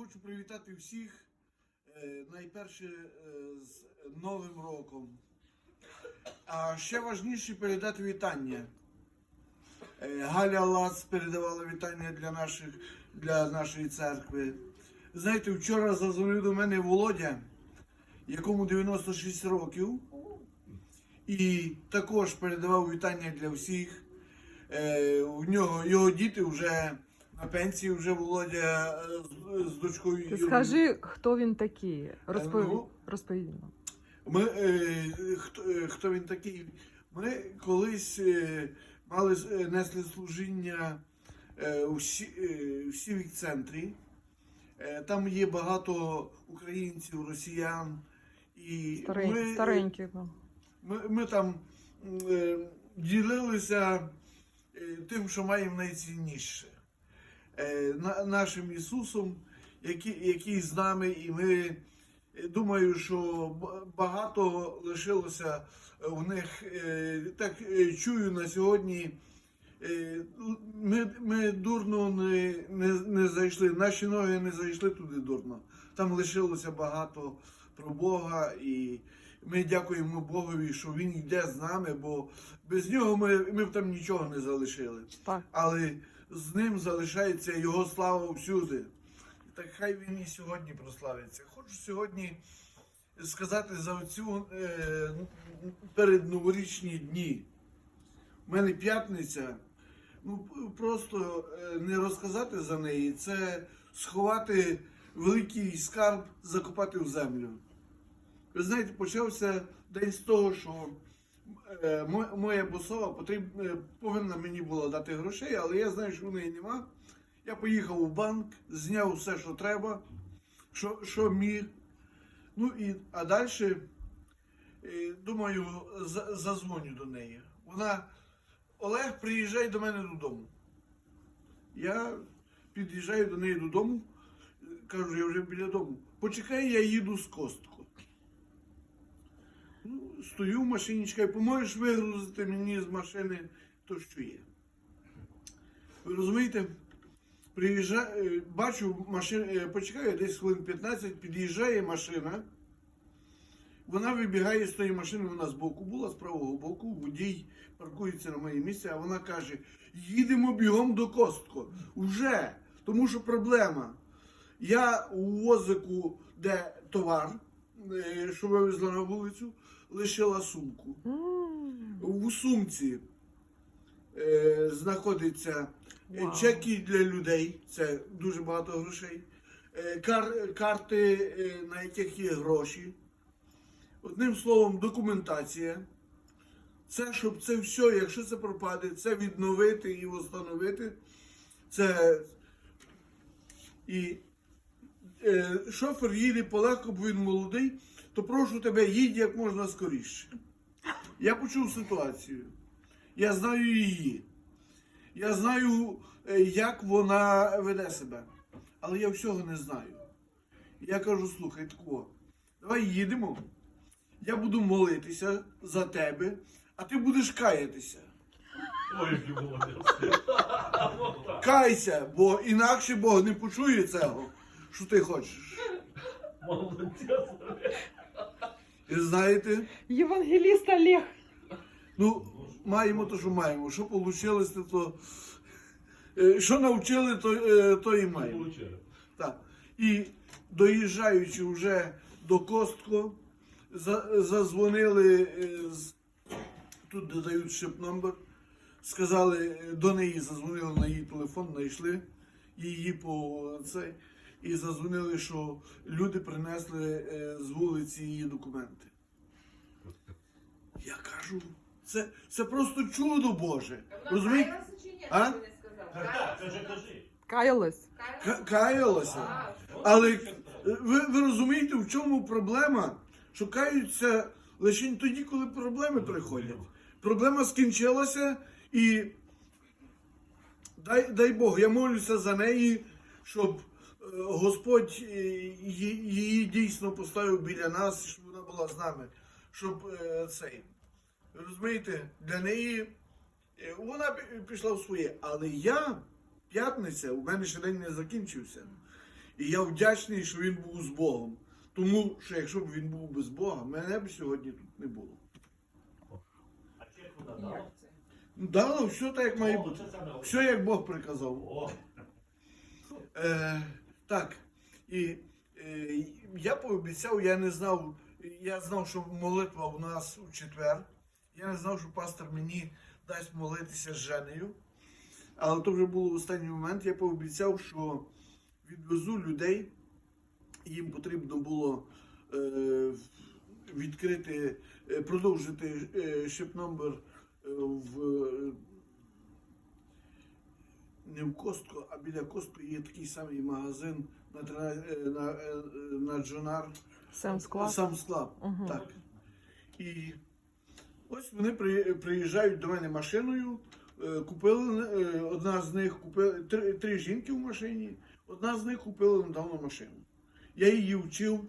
Хочу привітати всіх е, найперше е, з Новим роком. А ще важніше передати вітання. Е, Галя Лац передавала вітання для, наших, для нашої церкви. Знаєте, вчора зазвонив до мене Володя, якому 96 років, і також передавав вітання для всіх. У нього його діти вже на пенсії, вже Володя е, з, з дочкою. Ти скажи, хто він такий? Розповідь. ну, Розповідь нам. Ми, е, хто, е, хто він такий? Ми колись е, мали е, несли служіння е, у Сі- е, в Сівік центрі. Е, там є багато українців, росіян. І Старень, ми, Старенький. ну. ми, ми там м, е, ділилися е, тим, що маємо найцінніше. Е, на, нашим Ісусом, який, який з нами, і ми е, думаю, що багато лишилося у них. е, Так чую на сьогодні. Ми, ми дурно не, не, не зайшли, наші ноги не зайшли туди дурно. Там лишилося багато про Бога, і ми дякуємо Богові, що Він йде з нами, бо без нього ми, ми б там нічого не залишили. Так. Але з ним залишається його слава всюди. Так хай він і сьогодні прославиться. Хочу сьогодні сказати за цю е, передноворічні дні. У мене п'ятниця. Ну, просто е, не розказати за неї, це сховати великий скарб, закопати в землю. Ви знаєте, почався день з того, що моя босова потріб, е, повинна мені була дати грошей, але я знаю, що в неї нема. Я поїхав у банк, зняв все, що треба, що, що міг. Ну і а далі, думаю, за- зазвоню до неї. Вона, Олег, приїжджай до мене додому. Я під'їжджаю до неї додому, е, кажу, я вже біля дому. Почекай, я їду з костку. Стою в машині, чекаю, поможеш вигрузити мені з машини то, що є. Ви розумієте? Приїжджаю, бачу машину, почекаю десь хвилин 15, під'їжджає машина. Вона вибігає з тої машини, вона з боку була, з правого боку, водій паркується на моє місце, а вона каже: їдемо бігом до Костко. Уже, тому що проблема. Я у возику, де товар, е, що вивезла на вулицю, лишила сумку. У сумці е, знаходиться е, Вау. чеки для людей, це дуже багато грошей, е, кар, карти, е, на яких є гроші. Одним словом, документація. Це, щоб це все, якщо це пропаде, це відновити і встановити. Це і шофер їде полегко, бо він молодий, то прошу тебе, їдь як можна скоріше. Я почув ситуацію. Я знаю її. Я знаю, е, як вона веде себе. Але я всього не знаю. Я кажу, слухай, тако, давай їдемо. Я буду молитися за тебе, а ти будеш каятися. Ой. Кайся, бо інакше Бог не почує цього, що ти хочеш. Молодець. І знаєте, Євангеліст Олег. ну, маємо то, що маємо. Що вийшло, то. е, Що навчили, то, е, то і маємо. Так. І доїжджаючи вже до Костко, за- зазвонили, е, тут додають шип номер, сказали, до неї зазвонили на її телефон, знайшли її по цей, і зазвонили, що люди принесли е, з вулиці її документи. Я кажу, це, це просто чудо Боже. Розумієте? А? Каялась. Каялася. Але ви, ви розумієте, в чому проблема? Що каються лише тоді, коли проблеми приходять. Проблема скінчилася і дай, дай Бог, я молюся за неї, щоб Господь е, її, дійсно поставив біля нас, щоб вона була з нами. Щоб е, цей. Розумієте, для неї е, вона пішла в своє. Але я, п'ятниця, у мене ще день не закінчився. І я вдячний, що він був з Богом. Тому що якщо б він був без Бога, мене б сьогодні тут не було. А чек дав? Ну, Дало все так, як має бути. Все як Бог приказав. Е, так. І е, я пообіцяв, я не знав, я знав, що молитва у нас у четвер. Я не знав, що пастор мені дасть молитися з Женею. Але то вже було в останній момент. Я пообіцяв, що відвезу людей. Їм потрібно було е, відкрити, е, продовжити е, шип номер в е, не в Костко, а біля Костко є такий самий магазин на, е, на, е, на Джонар. Сам склад. Сам склад. Мгм. Так. І ось вони при- приїжджають до мене машиною. е, Купили одна з них купила три, три жінки в машині, одна з них купила недавно машину. Я її вчив,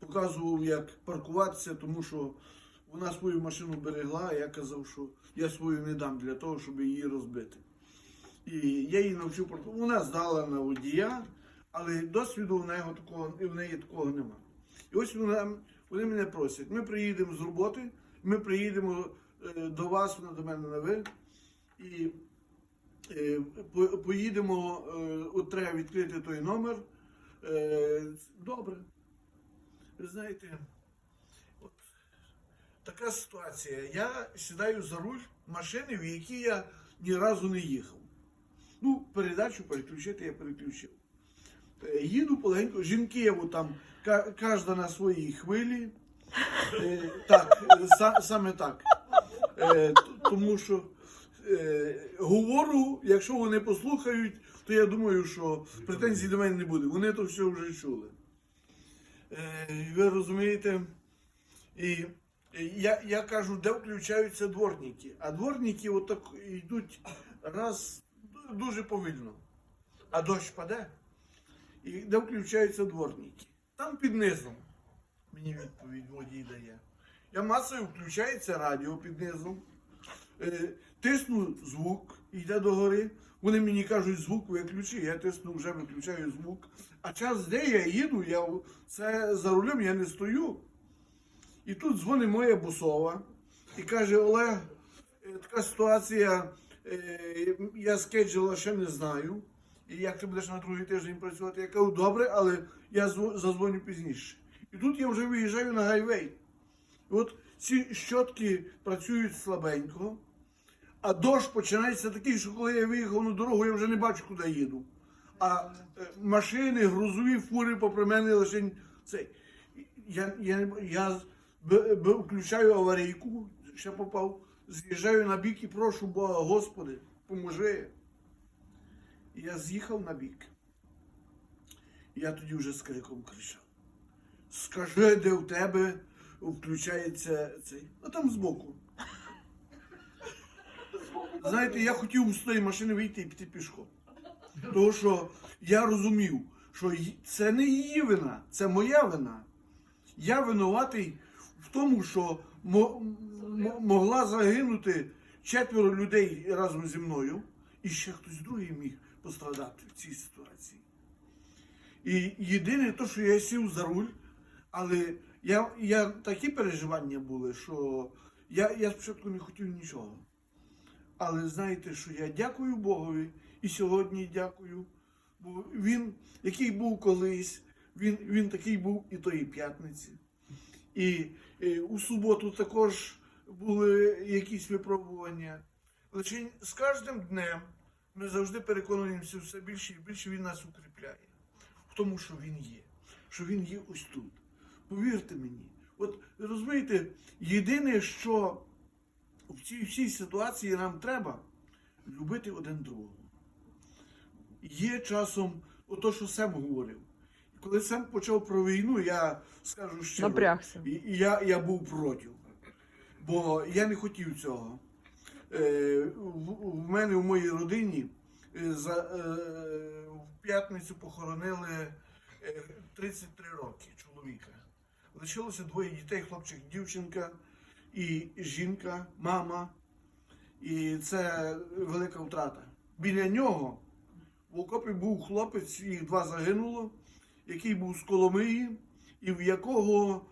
показував, як паркуватися, тому що вона свою машину берегла, а я казав, що я свою не дам для того, щоб її розбити. І я її навчив паркувати. Вона здала на водія, але досвіду в неї такого, в неї такого нема. І ось вона, вони мене просять. Ми приїдемо з роботи, ми приїдемо е, до вас, вона до мене на ви, і е, по- поїдемо, е, от треба відкрити той номер. Е, Добре. Ви знаєте, от така ситуація. Я сідаю за руль машини, в якій я ні разу не їхав. Ну, передачу переключити я переключив. Е, Їду полегенько, жінки там, кожна на своїй хвилі. Е, Так, са- саме так. Е, Тому що е, говорю, якщо вони послухають, то я думаю, що претензій до мене не буде. Вони то все вже чули. Е, Ви розумієте? І е, я, я кажу, де включаються дворники. А дворники отак йдуть раз дуже повільно. А дощ паде. І де включаються дворники. Там під низом. Мені відповідь водій дає. Я мацаю, включається радіо під низом. Е, тисну звук, йде догори. Вони мені кажуть, звук виключи, я тисну, вже виключаю звук. А час де я їду, я це за рулем я не стою. І тут дзвонить моя бусова і каже: Олег, е, така ситуація, я скеджила ще не знаю. І як ти будеш на другий тиждень працювати? Я кажу, добре, але я зво- зазвоню пізніше. І тут я вже виїжджаю на гайвей. І от ці щотки працюють слабенько, а дощ починається такий, що коли я виїхав на дорогу, я вже не бачу, куди їду. А е, машини, грузові фури попри мене лише цей. Я, я, не- я б- б- включаю аварійку, ще попав, з'їжджаю на бік і прошу Бога, Господи, поможи. І я з'їхав на бік. Я тоді вже з криком кричав. Скажи, де в тебе включається цей. А там збоку. Знаєте, я хотів з тої машини вийти і піти пішком. Тому що я розумів, що це не її вина, це моя вина. Я винуватий в тому, що могла загинути четверо людей разом зі мною, і ще хтось другий міг пострадати в цій ситуації. І єдине те, що я сів за руль, але я, я такі переживання були, що я, я спочатку не хотів нічого. Але знаєте, що я дякую Богові і сьогодні дякую. Бо він, який був колись, він, він такий був і тої п'ятниці. І, е, у суботу також були якісь випробування. Лише з кожним днем ми завжди переконуємося все більше і більше він нас укріпляє в тому, що він є, що він є ось тут. Повірте мені, от розумієте, єдине, що в цій всій ситуації нам треба любити один другого. Є часом ото, що Сем говорив. Коли Сем почав про війну, я скажу щиро, Напрягся. і- і я, я був проти. Бо я не хотів цього. Е, в, мене в моїй родині е, е, в п'ятницю похоронили е, 33 роки чоловіка. Лишилося двоє дітей, хлопчик, дівчинка і жінка, мама. І це велика втрата. Біля нього в окопі був хлопець, їх два загинуло, який був з Коломиї, і в якого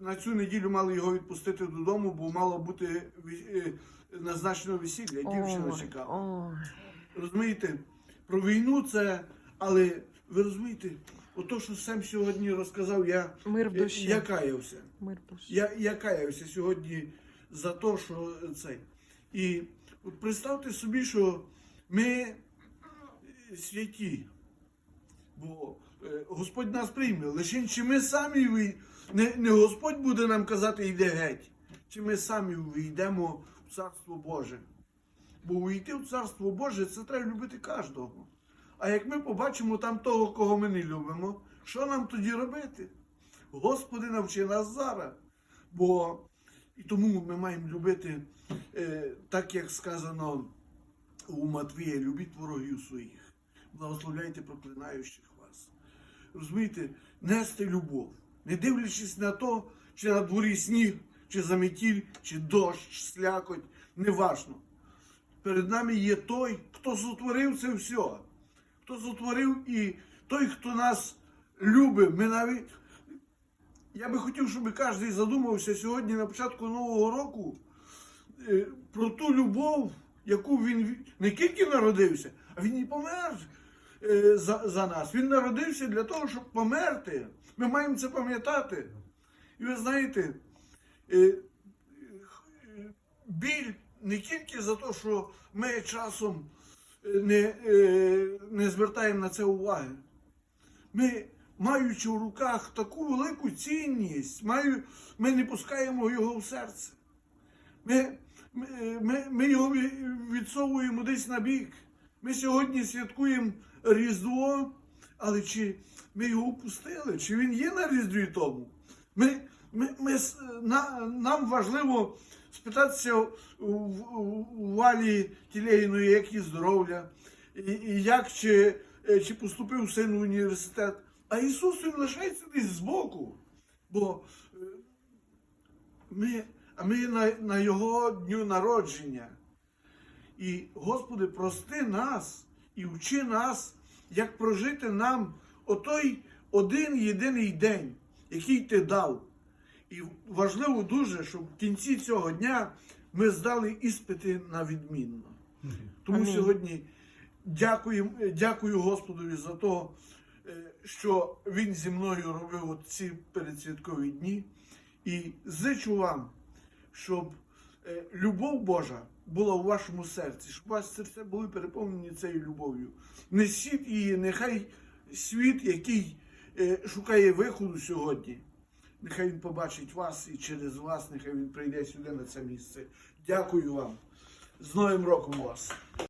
на цю неділю мали його відпустити додому, бо мало бути е, назначено весілля. Дівчина чекала. Розумієте, про війну це, але ви розумієте, ото, що сам сьогодні розказав, я, Мир в душі. я каявся. Мир в душі. Я, я каявся сьогодні за те, що це. І от представте собі, що ми е, святі, бо е, Господь нас прийме. Лише чи ми самі не, не Господь буде нам казати, йде геть, чи ми самі увійдемо в Царство Боже. Бо увійти в Царство Боже це треба любити кожного. А як ми побачимо там того, кого ми не любимо, що нам тоді робити? Господи, навчи нас зараз. Бо і тому ми маємо любити, е, так як сказано у Матвія, любіть ворогів своїх, благословляйте проклинаючих вас. Розумієте, нести любов, не дивлячись на то, чи на дворі сніг, чи заметіль, чи дощ, чи слякоть, неважно. Перед нами є той, хто сотворив це все. Хто сотворив і той, хто нас любить. Ми навіть я би хотів, щоб кожен задумався сьогодні на початку Нового року е, про ту любов, яку він не тільки народився, а він і помер за, за нас. Він народився для того, щоб померти. Ми маємо це пам'ятати. І ви знаєте, е, е, біль не тільки за те, що ми часом е, не, е, не звертаємо на це уваги. Ми, маючи в руках таку велику цінність, маю, ми не пускаємо його в серце. Ми, ми, ми його відсовуємо десь на бік. Ми сьогодні святкуємо Різдво, але чи ми його впустили? Чи він є на Різдві тому? Ми, ми, ми, на, нам важливо спитатися у, у, у Валі Тілегіної, як її здоров'я, і, і як чи, е, чи поступив син в університет. А Ісус він лишається десь збоку. Бо е, ми, ми на, на Його дню народження. І, Господи, прости нас і вчи нас, як прожити нам отой один єдиний день, який ти дав. І важливо дуже, щоб в кінці цього дня ми здали іспити на відмінно. Тому Амінь. сьогодні дякую, дякую Господові за те, що Він зі мною робив ці передсвяткові дні. І зичу вам, щоб любов Божа була у вашому серці, щоб у вас серця були переповнені цією любов'ю. Несіть її, нехай світ, який е, шукає виходу сьогодні, нехай він побачить вас і через вас, нехай він прийде сюди на це місце. Дякую вам. З Новим роком вас!